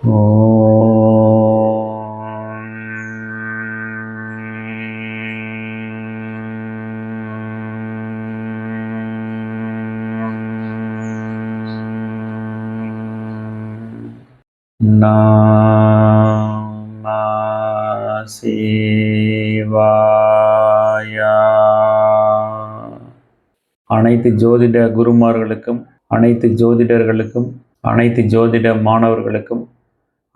நம சிவாயா அனைத்து ஜோதிட குருமார்களுக்கும் அனைத்து ஜோதிடர்களுக்கும் அனைத்து ஜோதிட மாணவர்களுக்கும்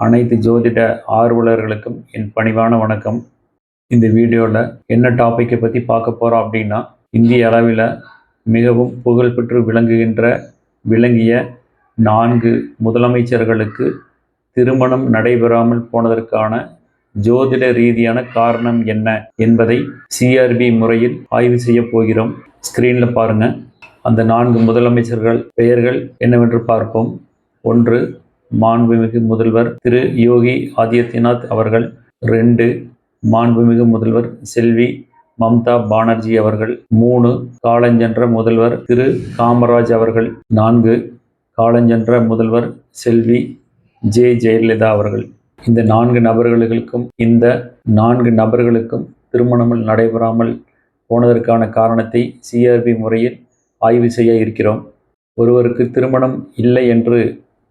அனைத்து ஜோதிட ஆர்வலர்களுக்கும் என் பணிவான வணக்கம். இந்த வீடியோவில் என்ன டாப்பிக்கை பற்றி பார்க்க போகிறோம் அப்படின்னா இந்திய அளவில் மிகவும் புகழ்பெற்று விளங்குகின்ற விளங்கிய நான்கு முதலமைச்சர்களுக்கு திருமணம் நடைபெறாமல் போனதற்கான ஜோதிட ரீதியான காரணம் என்ன என்பதை சிஆர்பி முறையில் ஆய்வு செய்ய போகிறோம். ஸ்க்ரீனில் பாருங்கள் அந்த நான்கு முதலமைச்சர்கள் பெயர்கள் என்னவென்று பார்ப்போம். ஒன்று மாண்புமிகு முதல்வர் திரு யோகி ஆதித்யநாத் அவர்கள் ரெண்டு மாண்புமிகு முதல்வர் செல்வி மம்தா பானர்ஜி அவர்கள் மூணு காலஞ்சென்ற முதல்வர் திரு காமராஜ் அவர்கள் நான்கு காலஞ்சென்ற முதல்வர் செல்வி ஜே. ஜெயலலிதா அவர்கள். இந்த நான்கு நபர்களுக்கும் இந்த நான்கு நபர்களுக்கும் திருமணங்கள் நடைபெறாமல் போனதற்கான காரணத்தை சிஆர்பி முறையில் ஆய்வு செய்ய இருக்கிறோம். ஒருவருக்கு திருமணம் இல்லை என்று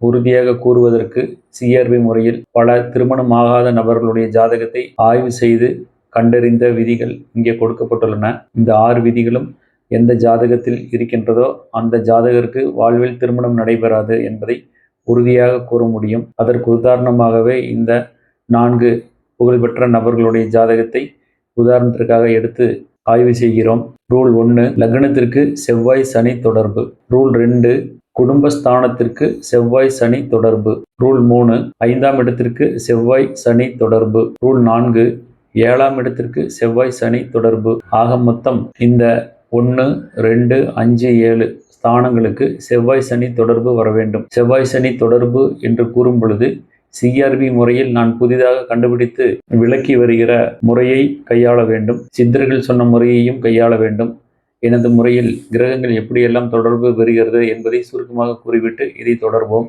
உறுதியாக கூறுவதற்கு சிஆர்பி முறையில் பல திருமணம் ஆகாத நபர்களுடைய ஜாதகத்தை ஆய்வு செய்து கண்டறிந்த விதிகள் இங்கே கொடுக்கப்பட்டுள்ளன. இந்த ஆறு விதிகளும் எந்த ஜாதகத்தில் இருக்கின்றதோ அந்த ஜாதகருக்கு வாழ்வில் திருமணம் நடைபெறாது என்பதை உறுதியாக கூற முடியும். அதற்கு உதாரணமாகவே இந்த நான்கு புகழ்பெற்ற நபர்களுடைய ஜாதகத்தை உதாரணத்திற்காக எடுத்து ஆய்வு செய்கிறோம். ரூல் ஒன்று லக்னத்திற்கு செவ்வாய் சனி தொடர்பு. ரூல் ரெண்டு குடும்பஸ்தானத்திற்கு செவ்வாய் சனி தொடர்பு. ரூல் மூணு ஐந்தாம் இடத்திற்கு செவ்வாய் சனி தொடர்பு. ரூல் நான்கு ஏழாம் இடத்திற்கு செவ்வாய் சனி தொடர்பு. ஆக மொத்தம் இந்த ஒன்று ரெண்டு அஞ்சு ஏழு ஸ்தானங்களுக்கு செவ்வாய் சனி தொடர்பு வர வேண்டும். செவ்வாய் சனி தொடர்பு என்று கூறும் பொழுது சிஆர்பி முறையில் நான் புதிதாக கண்டுபிடித்து விளக்கி வருகிற முறையை கையாள வேண்டும். சித்தர்கள் சொன்ன முறையையும் கையாள வேண்டும். எனது முறையில் கிரகங்கள் எப்படியெல்லாம் தொடர்பு பெறுகிறது என்பதை சுருக்கமாக கூறிவிட்டு இதை தொடர்வோம்.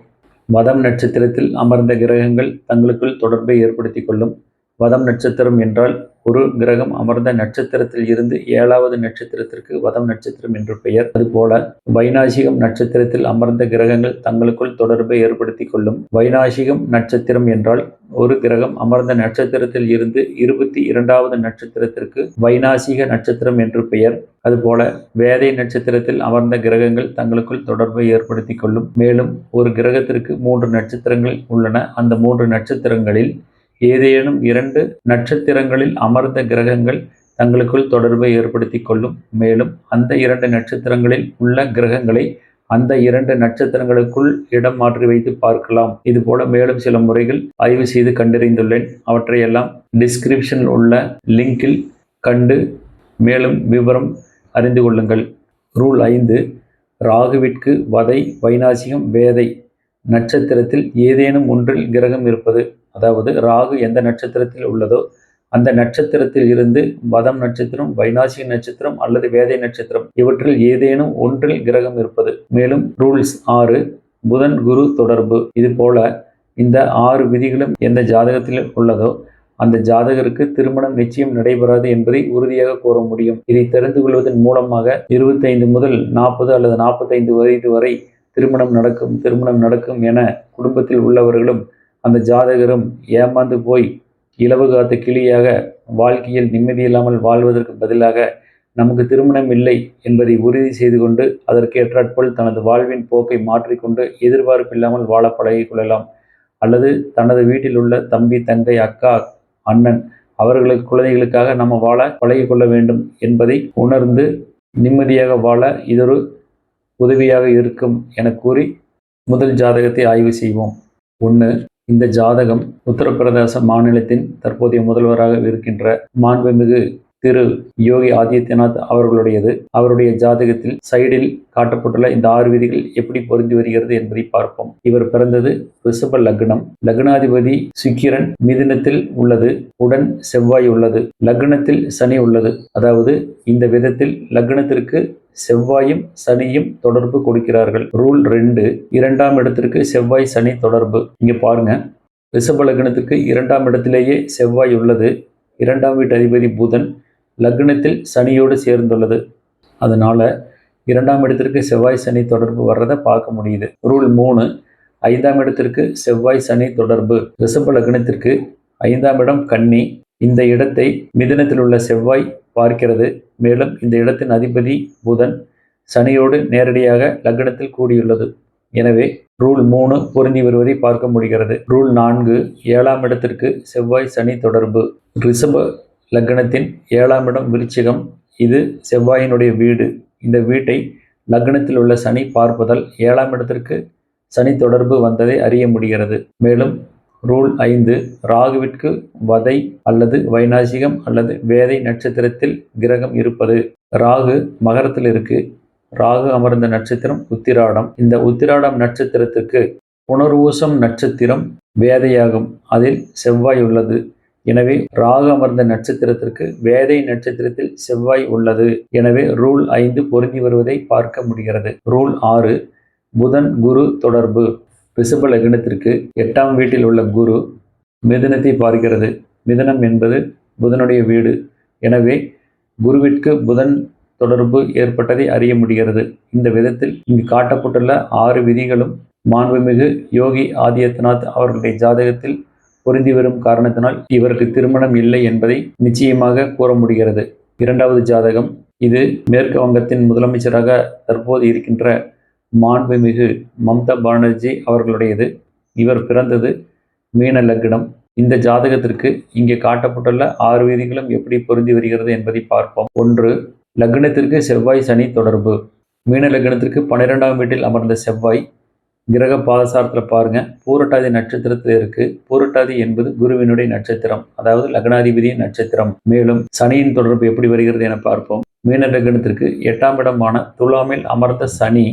மதம் நட்சத்திரத்தில் அமர்ந்த கிரகங்கள் தங்களுக்குள் தொடர்பை ஏற்படுத்தி கொள்ளும். வதம் நட்சத்திரம் என்றால் ஒரு கிரகம் அமர்ந்த நட்சத்திரத்தில் இருந்து ஏழாவது நட்சத்திரத்திற்கு வதம் நட்சத்திரம் என்று பெயர். அதுபோல வைநாசிகம் நட்சத்திரத்தில் அமர்ந்த கிரகங்கள் தங்களுக்குள் தொடர்பை ஏற்படுத்தி கொள்ளும். வைநாசிகம் நட்சத்திரம் என்றால் ஒரு கிரகம் அமர்ந்த நட்சத்திரத்தில் இருந்து இருபத்தி இரண்டாவது நட்சத்திரத்திற்கு வைநாசிக நட்சத்திரம் என்று பெயர். அதுபோல வேதை நட்சத்திரத்தில் அமர்ந்த கிரகங்கள் தங்களுக்குள் தொடர்பை ஏற்படுத்தி கொள்ளும். மேலும் ஒரு கிரகத்திற்கு மூன்று நட்சத்திரங்கள் உள்ளன. அந்த மூன்று நட்சத்திரங்களில் ஏதேனும் இரண்டு நட்சத்திரங்களில் அமர்ந்த கிரகங்கள் தங்களுக்குள் தொடர்பை ஏற்படுத்தி கொள்ளும். மேலும் அந்த இரண்டு நட்சத்திரங்களில் உள்ள கிரகங்களை அந்த இரண்டு நட்சத்திரங்களுக்குள் இடம் மாற்றி வைத்து பார்க்கலாம். இது போல மேலும் சில முறைகள் ஆய்வு செய்து கண்டறிந்துள்ளேன். அவற்றையெல்லாம் டிஸ்கிரிப்ஷனில் உள்ள லிங்கில் கண்டு மேலும் விவரம் அறிந்து கொள்ளுங்கள். ரூல் ஐந்து ராகுவிற்கு வதை வைநாசிகம் வேதை. நட்சத்திரத்தில் ஏதேனும் ஒன்றில் கிரகம் இருப்பது அதாவது ராகு எந்த நட்சத்திரத்தில் உள்ளதோ அந்த நட்சத்திரத்தில் இருந்து வதம் நட்சத்திரம் வைனாசி நட்சத்திரம் அல்லது வேதை நட்சத்திரம் இவற்றில் ஏதேனும் ஒன்றில் கிரகம் இருப்பது. மேலும் ரூல்ஸ் ஆறு புதன் குரு தொடர்பு. இது போல இந்த ஆறு விதிகளும் எந்த ஜாதகத்தில் உள்ளதோ அந்த ஜாதகருக்கு திருமணம் நிச்சயம் நடைபெறாது என்பதை உறுதியாக கூற முடியும். இதை தெரிந்து கொள்வதன் மூலமாக இருபத்தைந்து முதல் நாற்பது அல்லது நாற்பத்தைந்து வயது வரை திருமணம் நடக்கும் திருமணம் நடக்கும் என குடும்பத்தில் உள்ளவர்களும் அந்த ஜாதகரும் ஏமாந்து போய் இலவு காத்த கிளியாக வாழ்க்கையில் நிம்மதியில்லாமல் வாழ்வதற்கு பதிலாக நமக்கு திருமணம் இல்லை என்பதை உறுதி செய்து கொண்டு அதற்கேற்றாற்போல் தனது வாழ்வின் போக்கை மாற்றிக்கொண்டு எதிர்பார்ப்பில்லாமல் வாழ பழகிக் கொள்ளலாம். அல்லது தனது வீட்டில் உள்ள தம்பி தங்கை அக்கா அண்ணன் அவர்களுக்கு குழந்தைகளுக்காக நம்ம வாழ பழகி கொள்ள வேண்டும் என்பதை உணர்ந்து நிம்மதியாக வாழ இதொரு உதவியாக இருக்கும் என கூறி முதல் ஜாதகத்தை ஆய்வு செய்வோம். ஒன்று இந்த ஜாதகம் உத்தரப்பிரதேச மாநிலத்தின் தற்போதைய முதல்வராக இருக்கின்ற மாண்புமிகு திரு யோகி ஆதித்யநாத் அவர்களுடையது. அவருடைய ஜாதகத்தில் சைடில் காட்டப்பட்டுள்ள இந்த ஆறு விதிகள் எப்படி பொருந்தி வருகிறது என்பதை பார்ப்போம். இவர் பிறந்தது ரிஷப லக்னம். லக்னாதிபதி சுக்கிரன் மிதினத்தில் உள்ளது. உடன் செவ்வாய் உள்ளது. லக்னத்தில் சனி உள்ளது. அதாவது இந்த விதத்தில் லக்னத்திற்கு செவ்வாயும் சனியும் தொடர்பு கொடுக்கிறார்கள். ரூல் ரெண்டு. இரண்டாம் இடத்திற்கு செவ்வாய் சனி தொடர்பு. இங்க பாருங்க. ரிஷப லக்னத்திற்கு இரண்டாம் இடத்திலேயே செவ்வாய் உள்ளது. இரண்டாம் வீட்டு அதிபதி புதன். லக்னத்தில் சனியோடு சேர்ந்துள்ளது. அதனால் இரண்டாம் இடத்திற்கு செவ்வாய் சனி தொடர்பு வர்றதை பார்க்க முடியுது. ரூல் மூணு ஐந்தாம் இடத்திற்கு செவ்வாய் சனி தொடர்பு. ரிஷப லக்னத்திற்கு ஐந்தாம் இடம் கன்னி. இந்த இடத்தை மிதனத்தில் உள்ள செவ்வாய் பார்க்கிறது. மேலும் இந்த இடத்தின் அதிபதி புதன் சனியோடு நேரடியாக லக்னத்தில் கூடியுள்ளது. எனவே ரூல் மூணு பொருந்தி வருவதை பார்க்க முடிகிறது. ரூல் நான்கு ஏழாம் இடத்திற்கு செவ்வாய் சனி தொடர்பு. ரிஷப லக்னத்தின் ஏழாம் இடம் விருச்சிகம். இது செவ்வாயினுடைய வீடு. இந்த வீட்டை லக்னத்தில் உள்ள சனி பார்ப்பதால் ஏழாம் இடத்திற்கு சனி தொடர்பு வந்ததை அறிய முடிகிறது. மேலும் ரூல் ஐந்து ராகுவிற்கு வதை அல்லது வைநாசிகம் அல்லது வேதை நட்சத்திரத்தில் கிரகம் இருப்பது. ராகு மகரத்தில் இருக்கு. ராகு அமர்ந்த நட்சத்திரம் உத்திராடம். இந்த உத்திராடம் நட்சத்திரத்துக்கு புனர்வூசம் நட்சத்திரம் வேதையாகும். அதில் செவ்வாய் உள்ளது. எனவே ராகு அமர்ந்த நட்சத்திரத்திற்கு வேதை நட்சத்திரத்தில் செவ்வாய் உள்ளது. எனவே ரூல் ஐந்து பொருந்தி வருவதை பார்க்க முடிகிறது. ரூல் ஆறு புதன் குரு தொடர்பு. ரிஷப லக்னத்திற்கு எட்டாம் வீட்டில் உள்ள குரு மிதுனத்தை பார்க்கிறது. மிதனம் என்பது புதனுடைய வீடு. எனவே குருவிற்கு புதன் தொடர்பு ஏற்பட்டதை அறிய முடிகிறது. இந்த விதத்தில் இங்கு காட்டப்பட்டுள்ள ஆறு விதிகளும் மாண்புமிகு யோகி ஆதித்யநாத் அவர்களுடைய ஜாதகத்தில் பொருந்தி வரும் காரணத்தினால் இவருக்கு திருமணம் இல்லை என்பதை நிச்சயமாக கூற முடிகிறது. இரண்டாவது ஜாதகம் இது மேற்கு வங்கத்தின் முதலமைச்சராக தற்போது இருக்கின்ற மாண்புமிகு மம்தா பானர்ஜி அவர்களுடையது. இவர் பிறந்தது மீன லக்னம். இந்த ஜாதகத்திற்கு இங்கே காட்டப்பட்டுள்ள ஆறு விதிகளும் எப்படி பொருந்தி வருகிறது என்பதை பார்ப்போம். ஒன்று லக்னத்திற்கு செவ்வாய் சனி தொடர்பு. மீன லக்னத்திற்கு பன்னிரெண்டாம் வீட்டில் அமர்ந்த செவ்வாய். கிரக பாதசாரத்தில் பாருங்கள் பூரட்டாதி நட்சத்திரத்தில் இருக்கு. பூரட்டாதி என்பது குருவினுடைய நட்சத்திரம். அதாவது லக்னாதிபதியின் நட்சத்திரம். மேலும் சனியின் தொடர்பு எப்படி வருகிறது என பார்ப்போம். மீன லக்னத்திற்கு எட்டாம் இடமான துலாமில் அமர்ந்த சனி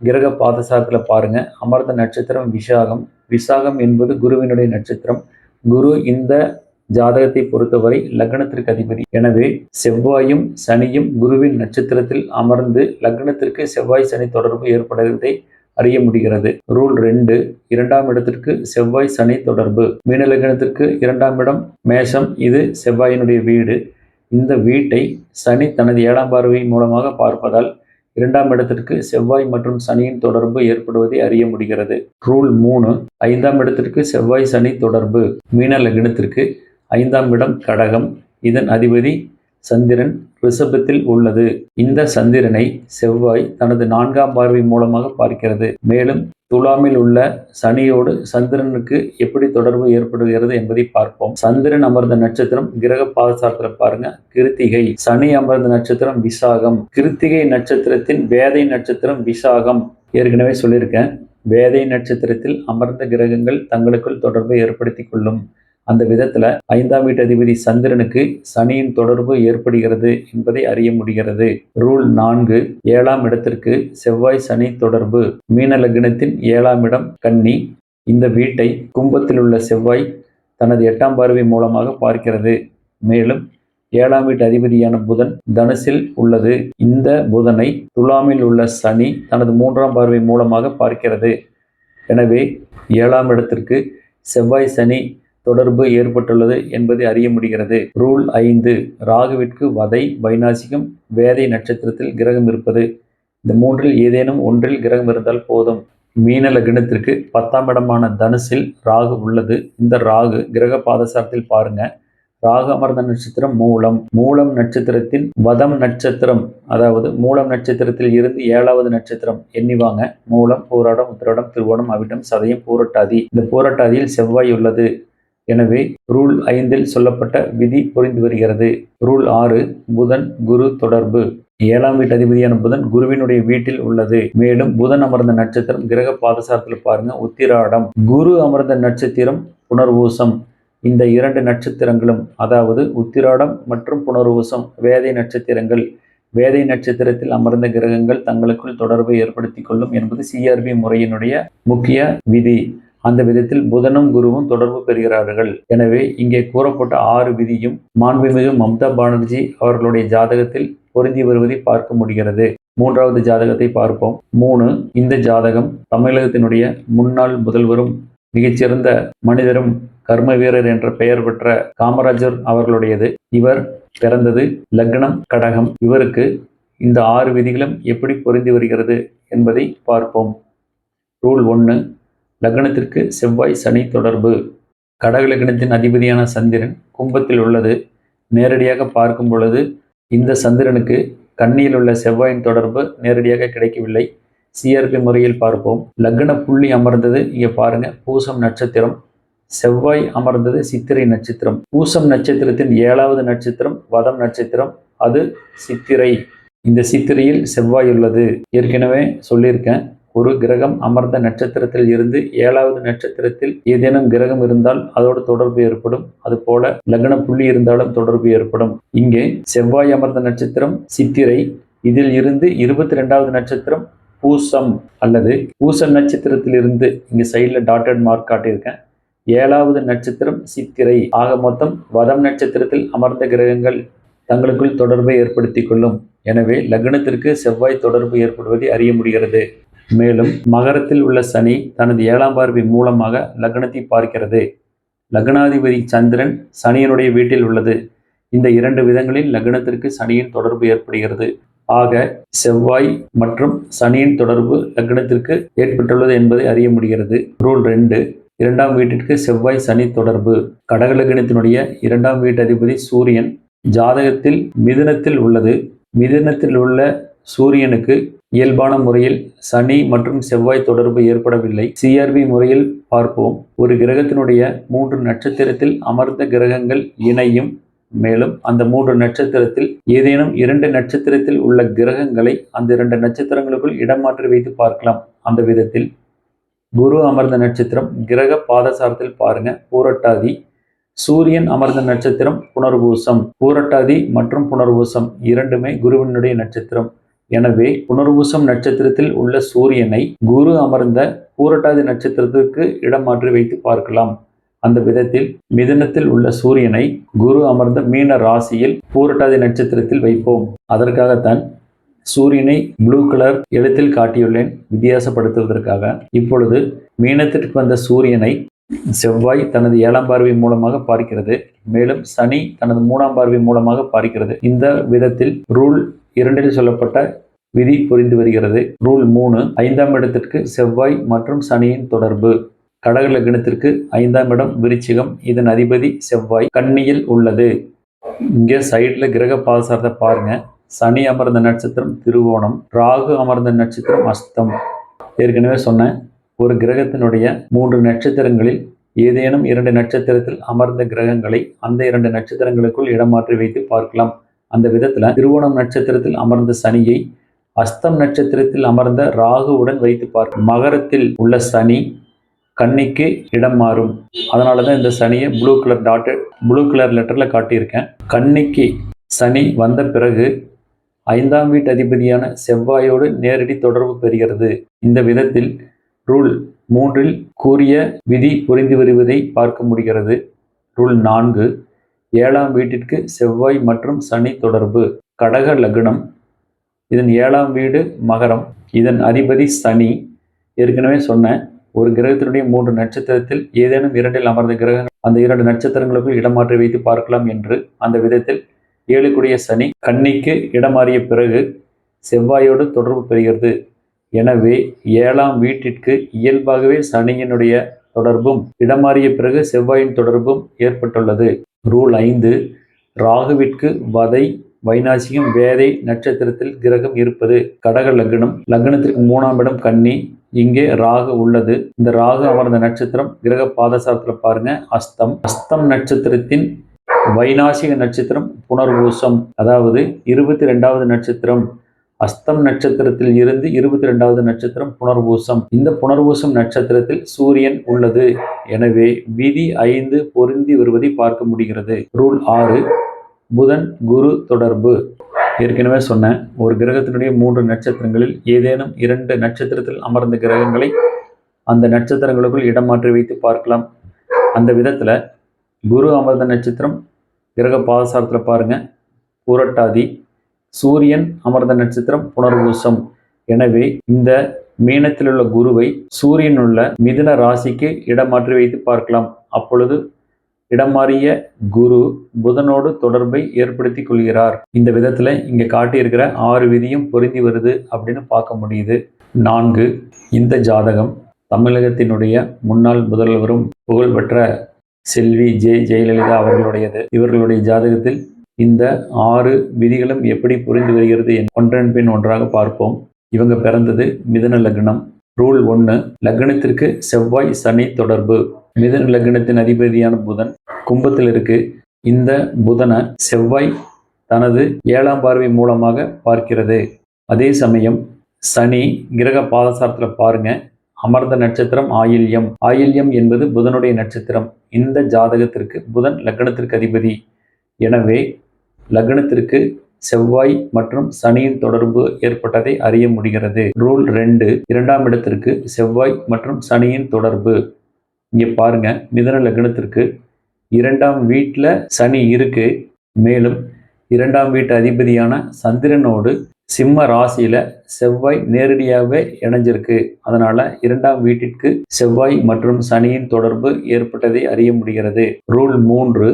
கிரக பாதசாரத்தில் பாருங்க. அமர்ந்த நட்சத்திரம் விசாகம். விசாகம் என்பது குருவினுடைய நட்சத்திரம். குரு இந்த ஜாதகத்தை பொறுத்தவரை லக்னத்திற்கு அதிபதி. எனவே செவ்வாயும் சனியும் குருவின் நட்சத்திரத்தில் அமர்ந்து லக்னத்திற்கு செவ்வாய் சனி தொடர்பு ஏற்படுவதை அறிய முடிகிறது. ரூல் ரெண்டு இரண்டாம் இடத்திற்கு செவ்வாய் சனி தொடர்பு. மீனலக்கணத்திற்கு இரண்டாம் இடம் மேஷம் இது செவ்வாயினுடைய வீடு. இந்த வீட்டை சனி தனது ஏழாம் பார்வை மூலமாக பார்ப்பதால் இரண்டாம் இடத்திற்கு செவ்வாய் மற்றும் சனியின் தொடர்பு ஏற்படுவதை அறிய முடிகிறது. ரூல் மூணு ஐந்தாம் இடத்திற்கு செவ்வாய் சனி தொடர்பு. மீன லக்னத்திற்கு ஐந்தாம் இடம் கடகம். இதன் அதிபதி சந்திரன் ரிஷபத்தில் உள்ளது. இந்த சந்திரனை செவ்வாய் தனது நான்காம் பார்வை மூலமாக பார்க்கிறது. மேலும் துலாமில் உள்ள சனியோடு சந்திரனுக்கு எப்படி தொடர்பு ஏற்படுகிறது என்பதை பார்ப்போம். சந்திரன் அமர்ந்த நட்சத்திரம் கிரக பாதசாரத்தில் பாருங்க கிருத்திகை. சனி அமர்ந்த நட்சத்திரம் விசாகம். கிருத்திகை நட்சத்திரத்தின் வேதை நட்சத்திரம் விசாகம். ஏற்கனவே சொல்லியிருக்கேன் வேதை நட்சத்திரத்தில் அமர்ந்த கிரகங்கள் தங்களுக்குள் தொடர்பை ஏற்படுத்தி கொள்ளும். அந்த விதத்தில் ஐந்தாம் வீட்டு அதிபதி சந்திரனுக்கு சனியின் தொடர்பு ஏற்படுகிறது என்பதை அறிய முடிகிறது. ரூல் நான்கு ஏழாம் இடத்திற்கு செவ்வாய் சனி தொடர்பு. மீன லக்னத்தின் ஏழாம் இடம் கன்னி. இந்த வீட்டை கும்பத்தில் உள்ள செவ்வாய் தனது எட்டாம் பார்வை மூலமாக பார்க்கிறது. மேலும் ஏழாம் வீட்டு அதிபதியான புதன் தனுசில் உள்ளது. இந்த புதனை துலாமில் உள்ள சனி தனது மூன்றாம் பார்வை மூலமாக பார்க்கிறது. எனவே ஏழாம் இடத்திற்கு செவ்வாய் சனி தொடர்பு ஏற்பட்டுள்ளது என்பதை அறிய முடிகிறது. ரூல் ஐந்து ராகுவிற்கு வதை வைநாசிகம் வேதை நட்சத்திரத்தில் கிரகம் இருப்பது. இந்த மூன்றில் ஏதேனும் ஒன்றில் கிரகம் இருந்தால் போதும். மீன லக்னத்திற்கு பத்தாம் இடமான தனுசில் ராகு உள்ளது. இந்த ராகு கிரக பாதசாரத்தில் பாருங்க. ராகு அமர்ந்த நட்சத்திரம் மூலம். மூலம் நட்சத்திரத்தின் வதம் நட்சத்திரம் அதாவது மூலம் நட்சத்திரத்தில் இருந்து ஏழாவது நட்சத்திரம் எண்ணிவாங்க மூலம் பூராடம் உத்திராடம் திருவோணம் அவிட்டம் சதயம் பூரட்டாதி. இந்த பூரட்டாதியில் செவ்வாய் உள்ளது. எனவே ரூல் ஐந்தில் சொல்லப்பட்ட விதி புரிந்து வருகிறது. ரூல் ஆறு புதன் குரு தொடர்பு. ஏழாம் வீட்டு அதிபதியான புதன் குருவினுடைய வீட்டில் உள்ளது. மேலும் புதன் அமர்ந்த நட்சத்திரம் கிரக பாதசாரத்தில் பாருங்க உத்திராடம். குரு அமர்ந்த நட்சத்திரம் புனர்வூசம். இந்த இரண்டு நட்சத்திரங்களும் அதாவது உத்திராடம் மற்றும் புனர்வூசம் வேதை நட்சத்திரங்கள். வேதை நட்சத்திரத்தில் அமர்ந்த கிரகங்கள் தங்களுக்குள் தொடர்பை ஏற்படுத்தி கொள்ளும் என்பது சிஆர்பி முறையினுடைய முக்கிய விதி. அந்த விதத்தில் புதனும் குருவும் தொடர்பு பெறுகிறார்கள். எனவே இங்கே கூறப்பட்ட ஆறு விதியும் மாண்புமிகு மம்தா பானர்ஜி அவர்களுடைய ஜாதகத்தில் பொருந்தி வருவதை பார்க்க முடிகிறது. மூன்றாவது ஜாதகத்தை பார்ப்போம். மூணு இந்த ஜாதகம் தமிழகத்தினுடைய முன்னாள் முதல்வரும் மிகச்சிறந்த மனிதரும் கர்ம வீரர் என்ற பெயர் பெற்ற காமராஜர் அவர்களுடையது. இவர் பிறந்தது லக்னம் கடகம். இவருக்கு இந்த ஆறு விதிகளும் எப்படி பொருந்தி வருகிறது என்பதை பார்ப்போம். ரூல் ஒன்று லக்னத்திற்கு செவ்வாய் சனி தொடர்பு. கடக லக்னத்தின் அதிபதியான சந்திரன் கும்பத்தில் உள்ளது. நேரடியாக பார்க்கும் பொழுது இந்த சந்திரனுக்கு கண்ணியில் உள்ள செவ்வாயின் தொடர்பு நேரடியாக கிடைக்கவில்லை. சிஆர்பி முறையில் பார்ப்போம். லக்ன புள்ளி அமர்ந்தது. இங்கே பாருங்க. பூசம் நட்சத்திரம். செவ்வாய் அமர்ந்தது சித்திரை நட்சத்திரம். பூசம் நட்சத்திரத்தின் ஏழாவது நட்சத்திரம் வதம் நட்சத்திரம். அது சித்திரை. இந்த சித்திரையில் செவ்வாய் உள்ளது. ஏற்கனவே சொல்லியிருக்கேன். ஒரு கிரகம் அமர்ந்த நட்சத்திரத்தில் இருந்து ஏழாவது நட்சத்திரத்தில் ஏதேனும் கிரகம் இருந்தால் அதோடு தொடர்பு ஏற்படும். அது போல லக்ன புள்ளி இருந்தாலும் தொடர்பு ஏற்படும். இங்கே செவ்வாய் அமர்ந்த நட்சத்திரம் சித்திரை இதில் இருந்து இருபத்தி ரெண்டாவது நட்சத்திரம் பூசம் அல்லது பூசம் நட்சத்திரத்தில் இருந்து இங்கே சைடில் டாட்டட் மார்க் காட்டியிருக்கேன். ஏழாவது நட்சத்திரம் சித்திரை. ஆக மொத்தம் வதம் நட்சத்திரத்தில் அமர்ந்த கிரகங்கள் தங்களுக்குள் தொடர்பை ஏற்படுத்திக் கொள்ளும். எனவே லக்னத்திற்கு செவ்வாய் தொடர்பு ஏற்படுவதை அறிய முடிகிறது. மேலும் மகரத்தில் உள்ள சனி தனது ஏழாம் பார்வை மூலமாக லக்னத்தை பார்க்கிறது. லக்னாதிபதி சந்திரன் சனியனுடைய வீட்டில் உள்ளது. இந்த இரண்டு விதங்களில் லக்னத்திற்கு சனியின் தொடர்பு ஏற்படுகிறது. ஆக செவ்வாய் மற்றும் சனியின் தொடர்பு லக்னத்திற்கு ஏற்பட்டுள்ளது என்பதை அறிய முடிகிறது. ரூல் ரெண்டு இரண்டாம் வீட்டிற்கு செவ்வாய் சனி தொடர்பு. கடக லக்னத்தினுடைய இரண்டாம் வீட்டு அதிபதி சூரியன் ஜாதகத்தில் மிதுனத்தில் உள்ளது. மிதுனத்தில் உள்ள சூரியனுக்கு இயல்பான முறையில் சனி மற்றும் செவ்வாய் தொடர்பு ஏற்படவில்லை. சிஆர்பி முறையில் பார்ப்போம். ஒரு கிரகத்தினுடைய மூன்று நட்சத்திரத்தில் அமர்ந்த கிரகங்கள் இணையும். மேலும் அந்த மூன்று நட்சத்திரத்தில் ஏதேனும் இரண்டு நட்சத்திரத்தில் உள்ள கிரகங்களை அந்த இரண்டு நட்சத்திரங்களுக்குள் இடமாற்றி வைத்து பார்க்கலாம். அந்த விதத்தில் குரு அமர்ந்த நட்சத்திரம் கிரக பாதசாரத்தில் பாருங்க பூரட்டாதி. சூரியன் அமர்ந்த நட்சத்திரம் புனர்பூசம். பூரட்டாதி மற்றும் புனர்பூசம் இரண்டுமே குருவினுடைய நட்சத்திரம். எனவே புனர்பூசம் நட்சத்திரத்தில் உள்ள சூரியனை குரு அமர்ந்த பூரட்டாதி நட்சத்திரத்திற்கு இடம் மாற்றி வைத்து பார்க்கலாம். அந்த விதத்தில் மிதனத்தில் உள்ள சூரியனை குரு அமர்ந்த மீன ராசியில் பூரட்டாதி நட்சத்திரத்தில் வைப்போம். அதற்காகத்தான் சூரியனை ப்ளூ கலர் எழுத்தில் காட்டியுள்ளேன் வித்தியாசப்படுத்துவதற்காக. இப்பொழுது மீனத்திற்கு வந்த சூரியனை செவ்வாய் தனது ஏழாம் பார்வை மூலமாக பார்க்கிறது. மேலும் சனி தனது மூணாம் பார்வை மூலமாக பார்க்கிறது. இந்த விதத்தில் ரூல் இரண்டில் சொல்லப்பட்ட விதி புரிந்து வருகிறது. ரூல் மூணு ஐந்தாம் இடத்திற்கு செவ்வாய் மற்றும் சனியின் தொடர்பு. கடக லக்னத்திற்கு ஐந்தாம் இடம் விருச்சிகம். இதன் அதிபதி செவ்வாய். கன்னியில் உள்ளது. இங்கே சைடில் கிரக பாசாரத்தை பாருங்க. சனி அமர்ந்த நட்சத்திரம் திருவோணம். ராகு அமர்ந்த நட்சத்திரம் அஸ்தம். ஏற்கனவே சொன்னேன் ஒரு கிரகத்தினுடைய மூன்று நட்சத்திரங்களில் ஏதேனும் இரண்டு நட்சத்திரத்தில் அமர்ந்த கிரகங்களை அந்த இரண்டு நட்சத்திரங்களுக்குள் இடமாற்றி வைத்து பார்க்கலாம். அந்த விதத்தில் திருவோணம் நட்சத்திரத்தில் அமர்ந்த சனியை அஸ்தம் நட்சத்திரத்தில் அமர்ந்த ராகுவுடன் வைத்து பார்க்க மகரத்தில் உள்ள சனி கண்ணிக்கு இடம் மாறும். அதனால தான் இந்த சனியை blue colour dot blue colour லெட்டரில் காட்டியிருக்கேன். கண்ணிக்கு சனி வந்த பிறகு ஐந்தாம் வீட்டு அதிபதியான செவ்வாயோடு நேரடி தொடர்பு பெறுகிறது. இந்த விதத்தில் ரூல் மூன்றில் கூறிய விதி புரிந்து வருவதை பார்க்க முடிகிறது. ரூல் நான்கு ஏழாம் வீட்டிற்கு செவ்வாய் மற்றும் சனி தொடர்பு. கடக லக்னம். இதன் ஏழாம் வீடு மகரம். இதன் அதிபதி சனி. ஏற்கனவே சொன்னேன் ஒரு கிரகத்தினுடைய மூன்று நட்சத்திரத்தில் ஏதேனும் இரண்டில் அமர்ந்த கிரகங்கள் அந்த இரண்டு நட்சத்திரங்களுக்குள் இடமாற்றி வைத்து பார்க்கலாம் என்று. அந்த விதத்தில் ஏழுக்குடிய சனி கன்னிக்கு இடமாறிய பிறகு செவ்வாயோடு தொடர்பு பெறுகிறது. எனவே ஏழாம் வீட்டிற்கு இயல்பாகவே சனியினுடைய தொடர்பும் இடமாறிய பிறகு செவ்வாயின் தொடர்பும் ஏற்பட்டுள்ளது. ரூல் ஐந்து ராகுவிற்கு வதை வைநாசியம் வேதை நட்சத்திரத்தில் கிரகம் இருப்பது கடக லக்னம் லக்னத்திற்கு மூணாம் இடம் கன்னி இங்கே ராகு உள்ளது. இந்த ராகு அமர்ந்த நட்சத்திரம் கிரக பாதசாரத்தில் பாருங்க அஸ்தம். அஸ்தம் நட்சத்திரத்தின் வைநாசிக நட்சத்திரம் புனர்பூசம் அதாவது இருபத்தி ரெண்டாவது நட்சத்திரம். அஸ்தம் நட்சத்திரத்தில் இருந்து இருபத்தி ரெண்டாவது நட்சத்திரம் புனர்பூசம். இந்த புனர்பூசம் நட்சத்திரத்தில் சூரியன் உள்ளது. எனவே விதி ஐந்து பொருந்தி வருவதை பார்க்க முடிகிறது. ரூல் ஆறு புதன் குரு தொடர்பு. ஏற்கனவே சொன்னேன் ஒரு கிரகத்தினுடைய மூன்று நட்சத்திரங்களில் ஏதேனும் இரண்டு நட்சத்திரத்தில் அமர்ந்த கிரகங்களை அந்த நட்சத்திரங்களுக்குள் இடமாற்றி வைத்து பார்க்கலாம். அந்த விதத்தில் குரு அமர்ந்த நட்சத்திரம் கிரக பாதசாரத்தில் பாருங்கள் புரட்டாதி சூரியன் அமர்ந்த நட்சத்திரம் புனர்பூசம் எனவே இந்த மீனத்தில் உள்ள குருவை சூரியன் உள்ள மிதுன ராசிக்கு இடமாற்றி வைத்து பார்க்கலாம். அப்பொழுது இடம் மாறிய குரு புதனோடு தொடர்பை ஏற்படுத்தி கொள்கிறார். இந்த விதத்துல இங்க காட்டியிருக்கிற ஆறு விதியும் பொருந்தி வருது அப்படின்னு பார்க்க முடியுது. நான்கு இந்த ஜாதகம் தமிழகத்தினுடைய முன்னாள் முதல்வரும் புகழ்பெற்ற செல்வி ஜெ. ஜெயலலிதா அவர்களுடையது. இவர்களுடைய ஜாதகத்தில் இந்த ஆறு விதிகளும் எப்படி புரிந்து வருகிறது என் ஒன்றன் பின் ஒன்றாக பார்ப்போம். இவங்க பிறந்தது மிதன லக்னம். ரூல் ஒன்று லக்னத்திற்கு செவ்வாய் சனி தொடர்பு. மிதன லக்னத்தின் அதிபதியான புதன் கும்பத்தில் இருக்கு. இந்த புதனை செவ்வாய் தனது ஏழாம் பார்வை மூலமாக பார்க்கிறது. அதே சமயம் சனி கிரக பாதசாரத்தில் பாருங்க அமர்ந்த நட்சத்திரம் ஆயில்யம். ஆயில்யம் என்பது புதனுடைய நட்சத்திரம். இந்த ஜாதகத்திற்கு புதன் லக்னத்திற்கு அதிபதி. எனவே லக்னத்திற்கு செவ்வாய் மற்றும் சனியின் தொடர்பு ஏற்பட்டதை அறிய முடிகிறது. ரூல் ரெண்டு இரண்டாம் இடத்திற்கு செவ்வாய் மற்றும் சனியின் தொடர்பு. இங்கே பாருங்க மிதன லக்னத்திற்கு இரண்டாம் வீட்டில் சனி இருக்கு. மேலும் இரண்டாம் வீட்டு அதிபதியான சந்திரனோடு சிம்ம ராசியில செவ்வாய் நேரடியாகவே இணைஞ்சிருக்கு. அதனால இரண்டாம் வீட்டிற்கு செவ்வாய் மற்றும் சனியின் தொடர்பு ஏற்பட்டதை அறிய முடிகிறது. ரூல் மூன்று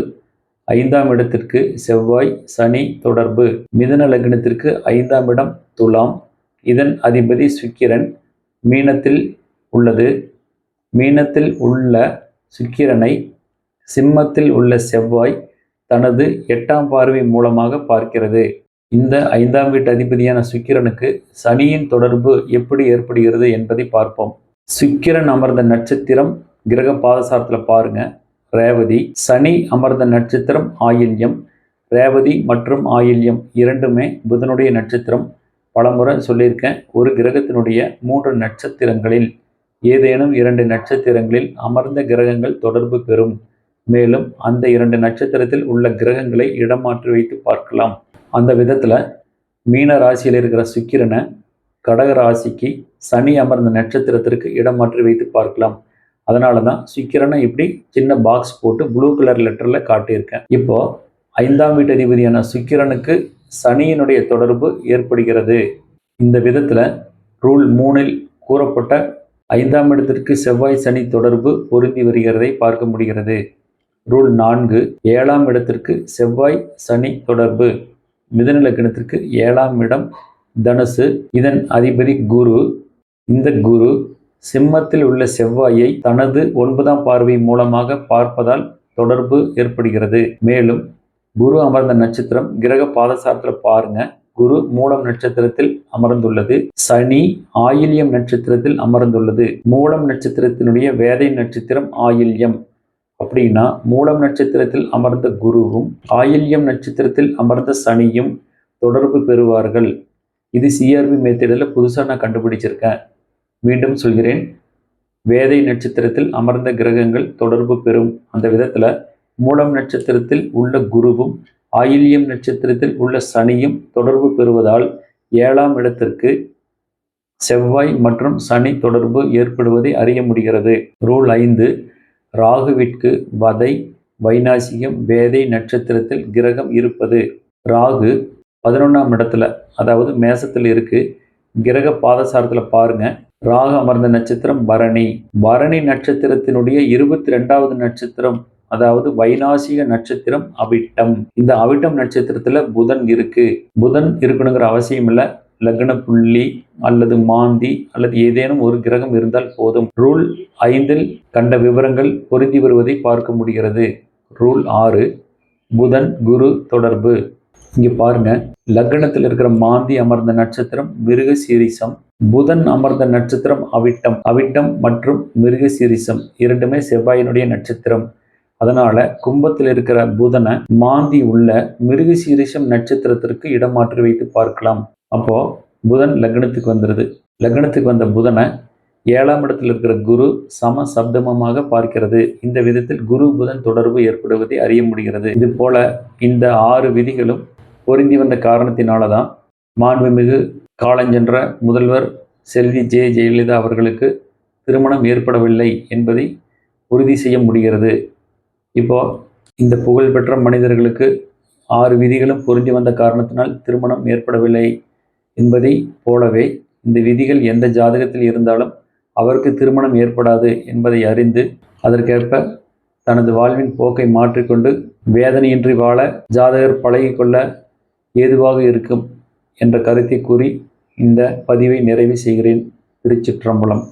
ஐந்தாம் இடத்திற்கு செவ்வாய் சனி தொடர்பு. மிதன லக்னத்திற்கு ஐந்தாம் இடம் துலாம். இதன் அதிபதி சுக்கிரன் மீனத்தில் உள்ளது. மீனத்தில் உள்ள சுக்கிரனை சிம்மத்தில் உள்ள செவ்வாய் தனது எட்டாம் பார்வை மூலமாக பார்க்கிறது. இந்த ஐந்தாம் வீட்டு அதிபதியான சுக்கிரனுக்கு சனியின் தொடர்பு எப்படி ஏற்படுகிறது என்பதை பார்ப்போம். சுக்கிரன் அமர்ந்த நட்சத்திரம் கிரக பாதசாரத்தில் பாருங்கள் ரேவதி சனி அமர்ந்த நட்சத்திரம் ஆயில்யம். ரேவதி மற்றும் ஆயில்யம் இரண்டுமே புதனுடைய நட்சத்திரம். பலமுறை சொல்லியிருக்கேன் ஒரு கிரகத்தினுடைய மூன்று நட்சத்திரங்களில் ஏதேனும் இரண்டு நட்சத்திரங்களில் அமர்ந்த கிரகங்கள் தொடர்பு பெறும். மேலும் அந்த இரண்டு நட்சத்திரத்தில் உள்ள கிரகங்களை இடம் மாற்றி வைத்து பார்க்கலாம். அந்த விதத்தில் மீன ராசியில் இருக்கிற சுக்கிரனை கடக ராசிக்கு சனி அமர்ந்த நட்சத்திரத்திற்கு இடம் மாற்றி வைத்து பார்க்கலாம். அதனால தான் சுக்கிரனை இப்படி சின்ன பாக்ஸ் போட்டு ப்ளூ கலர் லெட்டரில் காட்டியிருக்கேன். இப்போ ஐந்தாம் வீட்டு அதிபதியான சுக்கிரனுக்கு சனியினுடைய தொடர்பு ஏற்படுகிறது. இந்த விதத்தில் ரூல் மூணில் கூறப்பட்ட ஐந்தாம் இடத்திற்கு செவ்வாய் சனி தொடர்பு பொருந்தி வருகிறதை பார்க்க முடிகிறது. ரூல் நான்கு ஏழாம் இடத்திற்கு செவ்வாய் சனி தொடர்பு மிதுன லக்னத்திற்கு ஏழாம் இடம் தனுசு இதன் அதிபதி குரு இந்த குரு சிம்மத்தில் உள்ள செவ்வாயை தனது ஒன்பதாம் பார்வை மூலமாக பார்ப்பதால் தொடர்பு ஏற்படுகிறது. மேலும் குரு அமர்ந்த நட்சத்திரம் கிரக பாதசாரத்தில் பாருங்க. குரு மூலம் நட்சத்திரத்தில் அமர்ந்துள்ளது. சனி ஆயில்யம் நட்சத்திரத்தில் அமர்ந்துள்ளது. மூலம் நட்சத்திரத்தினுடைய வேதை நட்சத்திரம் ஆயில்யம். அப்படின்னா மூலம் நட்சத்திரத்தில் அமர்ந்த குருவும் ஆயில்யம் நட்சத்திரத்தில் அமர்ந்த சனியும் தொடர்பு பெறுவார்கள். இது சிஆர்பி மெத்தடில் புதுசாக நான் கண்டுபிடிச்சிருக்கேன். மீண்டும் சொல்கிறேன். வேதை நட்சத்திரத்தில் அமர்ந்த கிரகங்கள் தொடர்பு பெறும். அந்த விதத்தில் மூலம் நட்சத்திரத்தில் உள்ள குருவும் ஆயில்யம் நட்சத்திரத்தில் உள்ள சனியும் தொடர்பு பெறுவதால் ஏழாம் இடத்திற்கு செவ்வாய் மற்றும் சனி தொடர்பு ஏற்படுவதை அறிய முடிகிறது. ரூல் ஐந்து ராகுவிற்கு வதை வைநாசிகம் வேதை நட்சத்திரத்தில் கிரகம் இருப்பது. ராகு பதினொன்றாம் இடத்துல அதாவது மேசத்தில் இருக்குது கிரக பாதசாரத்தில் பாருங்க. ராக அமர்ந்த நட்சத்திரம் பரணி. பரணி நட்சத்திரத்தினுடைய இருபத்தி ரெண்டாவது நட்சத்திரம் அதாவது வைநாசிக நட்சத்திரம் அவிட்டம். இந்த அவிட்டம் நட்சத்திரத்துல புதன் இருக்கு. புதன் இருக்கணுங்கிற அவசியம் இல்லை. லக்ன புள்ளி அல்லது மாந்தி அல்லது ஏதேனும் ஒரு கிரகம் இருந்தால் போதும். ரூல் ஐந்தில் கண்ட விவரங்கள் பொருந்தி வருவதை பார்க்க முடிகிறது. ரூல் ஆறு புதன் குரு தொடர்பு. இங்கே பாருங்க. லக்னத்தில் இருக்கிற மாந்தி அமர்ந்த நட்சத்திரம் மிருக சீரிசம் புதன் அமர்ந்த நட்சத்திரம் அவிட்டம். அவிட்டம் மற்றும் மிருக சீரிசம் இரண்டுமே செவ்வாயினுடைய நட்சத்திரம். அதனால கும்பத்தில் இருக்கிற புதனை மாந்தி உள்ள மிருக சீரிஷம் நட்சத்திரத்திற்கு இடமாற்றி வைத்து பார்க்கலாம். அப்போ புதன் லக்னத்துக்கு வந்துடுது லக்னத்துக்கு வந்த புதனை ஏழாம் இடத்தில் இருக்கிற குரு சம சப்தமமாக பார்க்கிறது. இந்த விதத்தில் குரு புதன் தொடர்பு ஏற்படுவதை அறிய முடிகிறது. இது போல இந்த ஆறு விதிகளும் பொருந்தி வந்த காரணத்தினால தான் மாண்புமிகு காலஞ்சென்ற முதல்வர் செல்வி ஜெ ஜெயலலிதா அவர்களுக்கு திருமணம் ஏற்படவில்லை என்பதை உறுதி செய்ய முடிகிறது. இப்போ இந்த புகழ்பெற்ற மனிதர்களுக்கு ஆறு விதிகளும் பொருந்தி வந்த காரணத்தினால் திருமணம் ஏற்படவில்லை என்பதை போலவே இந்த விதிகள் எந்த ஜாதகத்தில் இருந்தாலும் அவருக்கு திருமணம் ஏற்படாது என்பதை அறிந்து அதற்கேற்ப தனது வாழ்வின் போக்கை மாற்றிக்கொண்டு வேதனையின்றி வாழ ஜாதகர் பழகிக்கொள்ள ஏதுவாக இருக்கும் என்ற கருத்தை கூறி இந்த பதிவை நிறைவு செய்கிறேன். திருச்சிற்றம்பலம்.